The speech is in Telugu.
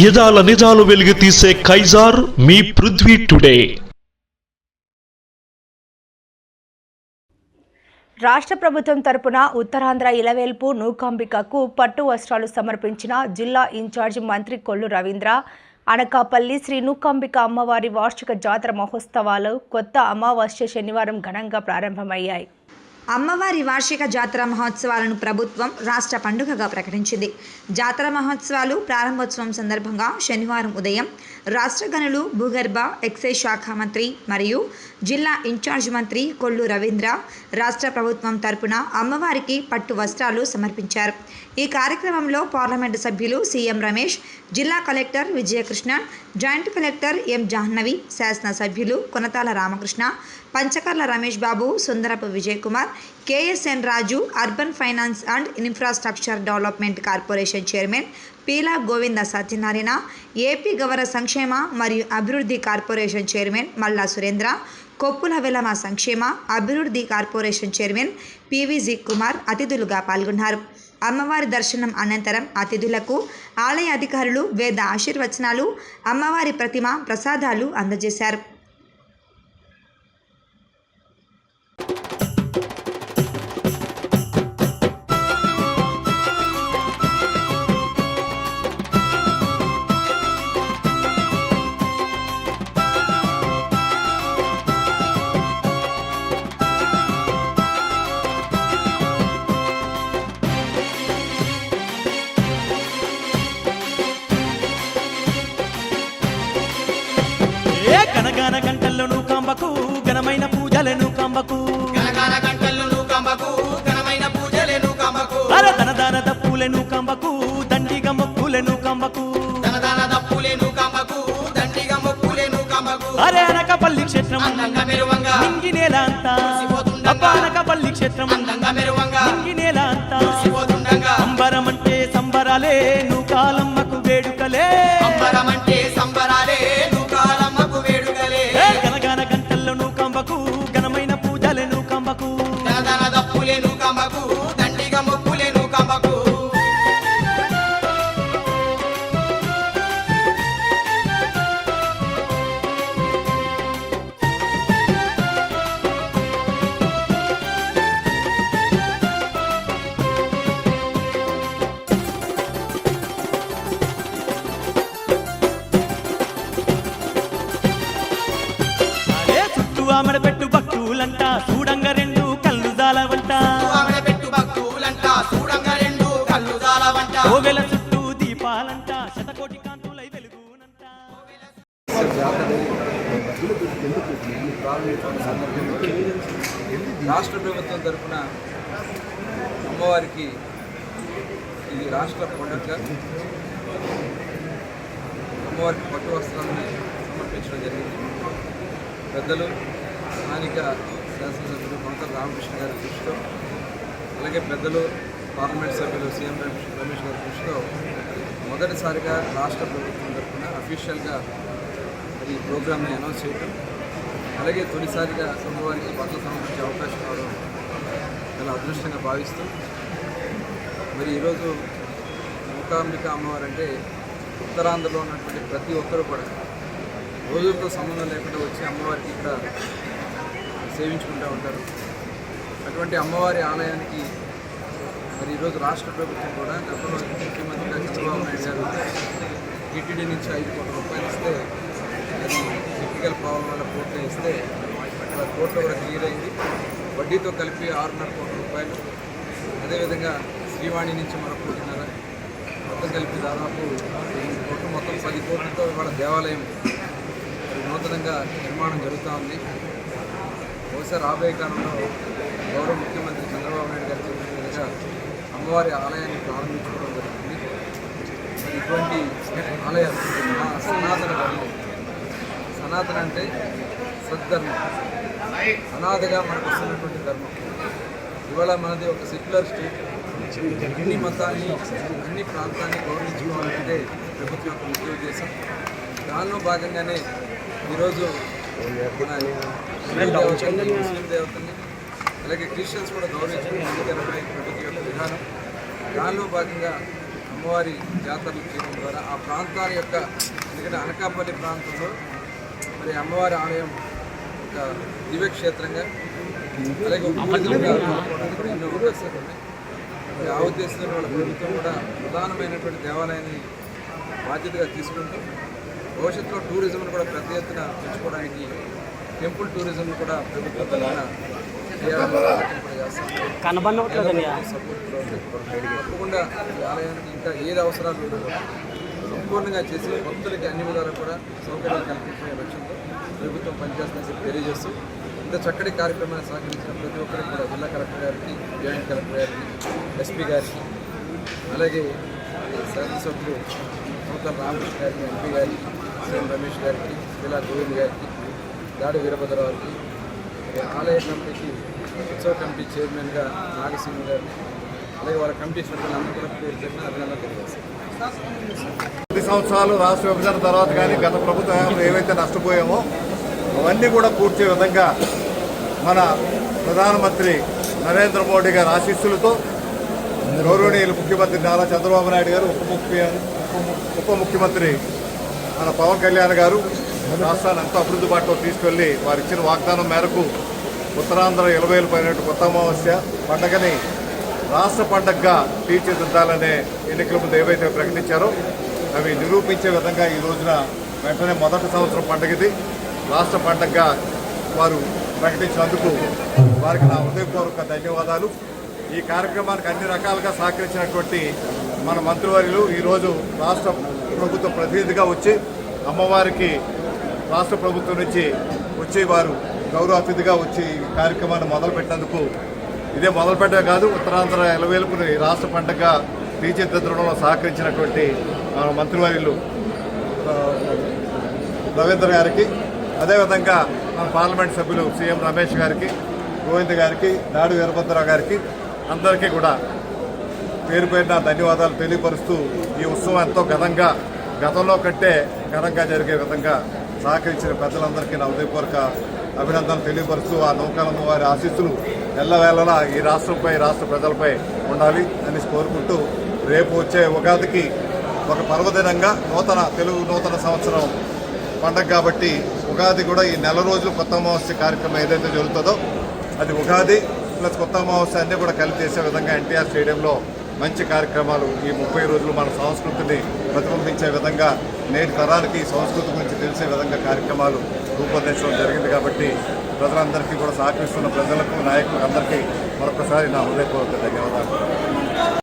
యదాల నిజాలు వెలుగు తీసే కైజార్ మీ పృథ్వీ టుడే. రాష్ట్ర ప్రభుత్వం తరపున ఉత్తరాంధ్ర ఇలవేల్పు నూకాంబికకు పట్టు వస్త్రాలు సమర్పించిన జిల్లా ఇన్ఛార్జ్ మంత్రి కొల్లు రవీంద్ర అనకాపల్లి శ్రీ నూకాంబిక అమ్మవారి వార్షిక జాతర మహోత్సవాలు కొత్త అమావాస్య శనివారం ఘనంగా ప్రారంభమయ్యాయి. అమ్మవారి వార్షిక జాతర మహోత్సవాలను ప్రభుత్వం రాష్ట్ర పండుగగా ప్రకటించింది. జాతర మహోత్సవాలు ప్రారంభోత్సవం సందర్భంగా శనివారం ఉదయం రాష్ట్ర గనులు భూగర్భ ఎక్సైజ్ శాఖ మంత్రి మరియు జిల్లా ఇన్ఛార్జ్ మంత్రి కొల్లు రవీంద్ర రాష్ట్ర ప్రభుత్వం తరపున అమ్మవారికి పట్టు వస్త్రాలు సమర్పించారు. ఈ కార్యక్రమంలో పార్లమెంటు సభ్యులు సీఎం రమేష్ జిల్లా collector Vijayakrishna joint collector M Jahnavi శాసనసభ్యులు Konathala Ramakrishna Panchakarla Ramesh Babu Sundarapu Vijay Kumar KSN Raju urban finance and infrastructure development corporation chairman Peela Govinda Satyanarayana AP Gavara సంక్షేమ మరియు అభివృద్ధి కార్పొరేషన్ చైర్మన్ మల్లా సురేంద్ర కొప్పుల వెలమ సంక్షేమ అభివృద్ధి కార్పొరేషన్ చైర్మన్ పివిజి కుమార్ అతిథులుగా పాల్గొన్నారు. అమ్మవారి దర్శనం అనంతరం అతిథులకు ఆలయ అధికారులు వేద ఆశీర్వచనాలు అమ్మవారి ప్రతిమ ప్రసాదాలు అందజేశారు. గనగాన గంటల్లోను కంబకు ఘనమైన పూజలను కంబకు. గనగాన గంటలు నూకంబకు ఘనమైన పూజలేను కంబకు. అర దాన దప్పులను కంబకు దండిగ మొక్కులను కంబకు. ధనదాన దప్పులేను కంబకు దండిగా మొక్కులేను కంబకు. అరే అనకపల్లి క్షేత్రం అందంగా మెరువంగా. నింగి నేల అంతా. మురిసిపోతుండగా. అబ్బా అనకపల్లి క్షేత్రం అందంగా మెరువంగా. నింగి నేల అంతా. మురిసిపోతుండగా అంబరం అంటే సంబరాలే నువ్వు కాలమ్మకు వేడుకలే. అంబరమంటే ఆమెడ పెట్టు భక్తులంట చూడంగ రెండు కళ్ళు జాలవంట. పెట్టు భక్తులంట చూడంగా రెండు కళ్ళు జాలవంట కోవెల చుట్టూ దీపాలంట శతకోటి కాంతులై వెలుగునంట. రాష్ట్ర ప్రభుత్వం తరఫున అమ్మవారికి ఇది రాష్ట్ర పండుగ. అమ్మవారికి పట్టు వస్త్రాలను సమర్పించడం జరిగింది. పెద్దలు స్థానిక శాసనసభ్యులు కొంత రామకృష్ణ గారి దృష్టితో అలాగే పెద్దలు పార్లమెంట్ సభ్యులు సీఎం రమేష్ గారి దృష్టితో మొదటిసారిగా రాష్ట్ర ప్రభుత్వం తరఫున అఫీషియల్గా ఈ ప్రోగ్రామ్ని అనౌన్స్ చేయడం అలాగే తొలిసారిగా అమ్మవారికి పట్ల సంబంధించే అవకాశం రావడం చాలా అదృష్టంగా భావిస్తూ మరి ఈరోజు మూకాంబిక అమ్మవారు అంటే ఉత్తరాంధ్రలో ఉన్నటువంటి ప్రతి ఒక్కరూ కూడా రోజులతో సంబంధం లేకుండా వచ్చి అమ్మవారికి ఇక్కడ సేవించుకుంటూ ఉంటారు. అటువంటి అమ్మవారి ఆలయానికి మరి ఈరోజు రాష్ట్ర ప్రభుత్వం కూడా గతంలో ముఖ్యమంత్రిగా చంద్రబాబు నాయుడు గారు టీటీడీ నుంచి ఐదు కోట్ల రూపాయలు ఇస్తే అది టెక్నికల్ ప్రాబ్లం వల్ల కోర్టులో ఇస్తే అక్కడ కోర్టులో కూడా క్లియర్ అయింది వడ్డీతో కలిపి ఆరున్నర కోట్ల రూపాయలు. అదేవిధంగా శ్రీవాణి నుంచి మరో కోటిన్నర. మొత్తం కలిపి దాదాపు ఎనిమిది కోట్లు మొత్తం పది కోట్లతో ఇవాళ దేవాలయం సమర్థనంగా నిర్మాణం జరుగుతూ ఉంది. బహుశా రాబోయే కాలంలో గౌరవ ముఖ్యమంత్రి చంద్రబాబు నాయుడు గారు చెప్పిన విధంగా అమ్మవారి ఆలయాన్ని ప్రారంభించుకోవడం జరుగుతుంది. ఇటువంటి ఆలయాలు సనాతన ధర్మం. సనాతన అంటే సద్ధర్మం అనాథగా మనకు వస్తున్నటువంటి ధర్మం. ఇవాళ మనది ఒక సెక్యులర్ స్టేట్. అన్ని మతాన్ని అన్ని ప్రాంతాన్ని గౌరవించుకోవాలంటే ప్రభుత్వం యొక్క ముఖ్య ఉద్దేశం దానిలో భాగంగానే ఈరోజు ముస్లిం దేవతల్ని అలాగే క్రిస్టియన్స్ కూడా గౌరవించడం ముందుకెళ్ళడమే ప్రభుత్వం యొక్క విధానం. దానిలో భాగంగా అమ్మవారి జాతరలు చేయడం ద్వారా ఆ ప్రాంతాల యొక్క ఎందుకంటే అనకాపల్లి ప్రాంతంలో మరి అమ్మవారి ఆలయం ఒక దివ్యక్షేత్రంగా అలాగే ఎన్నో అవకాశాలు ఉన్నాయి. ఆ ఉద్దేశంతో వాళ్ళ ప్రభుత్వం కూడా ప్రధానమైనటువంటి దేవాలయాన్ని బాధ్యతగా తీసుకుంటూ భవిష్యత్తులో టూరిజంను కూడా పెద్ద ఎత్తున పెంచుకోవడానికి టెంపుల్ టూరిజం కూడా ప్రభుత్వం కనబడవట్లేదయ్యా తప్పకుండా ఆలయానికి ఇంకా ఏది అవసరాలు సంపూర్ణంగా చేసి భక్తులకి అన్ని విధాలు కూడా సౌకర్యాలు కల్పించే లక్ష్యంతో ప్రభుత్వం పనిచేస్తుందని చెప్పి తెలియజేస్తూ ఇంత చక్కటి కార్యక్రమాన్ని సహకరించిన ప్రతి ఒక్కరికి కూడా జిల్లా కలెక్టర్ గారికి జాయింట్ కలెక్టర్ గారికి ఎస్పీ గారికి అలాగే శాసనసభ్యులు నూతన రామకృష్ణ గారికి ఎంపీ గారికి సీఎం రమేష్ గారికి జిల్లా గోవింద్ గారికి దాడి వీరభద్రరావుకి ఆలయ కమిటీకి ఉత్సవ కమిటీ చైర్మన్గా నాగసింహ గారిని అలాగే వాళ్ళ కమిటీ సభ్యులు అందరూ కూడా పేరు చెప్పిన అభినందనలు తెలియజేస్తాను పది సంవత్సరాలు రాష్ట్ర విభజన తర్వాత కానీ గత ప్రభుత్వం హయాంలో ఏవైతే నష్టపోయామో అవన్నీ కూడా పూడ్చే విధంగా మన ప్రధానమంత్రి నరేంద్ర మోడీ గారి ఆశీస్సులతో గౌరవనీయులు ముఖ్యమంత్రి నారా చంద్రబాబు నాయుడు గారు ఉప ముఖ్య ఉప ముఖ్యమంత్రి మన పవన్ కళ్యాణ్ గారు రాష్ట్రాన్ని ఎంతో అభివృద్ధి బాటలో తీసుకెళ్ళి వారు ఇచ్చిన వాగ్దానం మేరకు ఉత్తరాంధ్ర ఇలవేలు పైన కొత్త అమావాస్య పండగని రాష్ట్ర పండగగా తీర్చిదిద్దాలనే ఎన్నికల ముందు ఏవైతే ప్రకటించారో అవి నిరూపించే విధంగా ఈ రోజున వెంటనే మొదటి సంవత్సరం పండగది. రాష్ట్ర పండగగా వారు ప్రకటించినందుకు వారికి నా హృదయపూర్వక ధన్యవాదాలు. ఈ కార్యక్రమానికి అన్ని రకాలుగా సహకరించినటువంటి మన మంత్రివర్యులు ఈరోజు రాష్ట్ర ప్రభుత్వ ప్రతినిధిగా వచ్చి అమ్మవారికి రాష్ట్ర ప్రభుత్వం నుంచి వచ్చి వారు గౌరవ అతిథిగా వచ్చి ఈ కార్యక్రమాన్ని మొదలుపెట్టినందుకు ఇదే మొదలుపెట్టే కాదు ఉత్తరాంధ్ర ఎలవేలుపుని రాష్ట్ర పంటగా తీర్చిదిద్దడంలో సహకరించినటువంటి మన మంత్రివర్యులు రవీంద్ర గారికి అదేవిధంగా మన పార్లమెంట్ సభ్యులు సీఎం రమేష్ గారికి గోవింద్ గారికి నాడు వీరభద్రరావు గారికి అందరికీ కూడా పేరు పేరున ధన్యవాదాలు తెలియపరుస్తూ ఈ ఉత్సవం ఎంతో ఘనంగా గతంలో కంటే ఘనంగా జరిగే విధంగా సహకరించిన పెద్దలందరికీ నా హృదయపూర్వక అభినందనలు తెలియపరుస్తూ ఆ నౌకాలమ్మ వారి ఆశీస్సులు ఎల్లవేళలా ఈ రాష్ట్రంపై రాష్ట్ర ప్రజలపై ఉండాలి అని కోరుకుంటూ రేపు వచ్చే ఉగాదికి ఒక పర్వదినంగా నూతన తెలుగు నూతన సంవత్సరం పండగ కాబట్టి ఉగాది కూడా ఈ నెల రోజులు కొత్త అమావాస్య కార్యక్రమం ఏదైతే జరుగుతుందో అది ఉగాది. ప్లస్ కొత్త అమావాస్య అన్నీ కూడా కలిపి చేసే విధంగా ఎన్టీఆర్ స్టేడియంలో మంచి కార్యక్రమాలు ఈ ముప్పై రోజులు మన సంస్కృతిని ప్రతిబింబించే విధంగా నేటి తరానికి సంస్కృతి గురించి తెలిసే విధంగా కార్యక్రమాలు రూపొందించడం జరిగింది కాబట్టి ప్రజలందరికీ కూడా సహకరిస్తున్న ప్రజలకు నాయకులకు అందరికీ మరొకసారి నా హృదయపూర్వక ధన్యవాదాలు.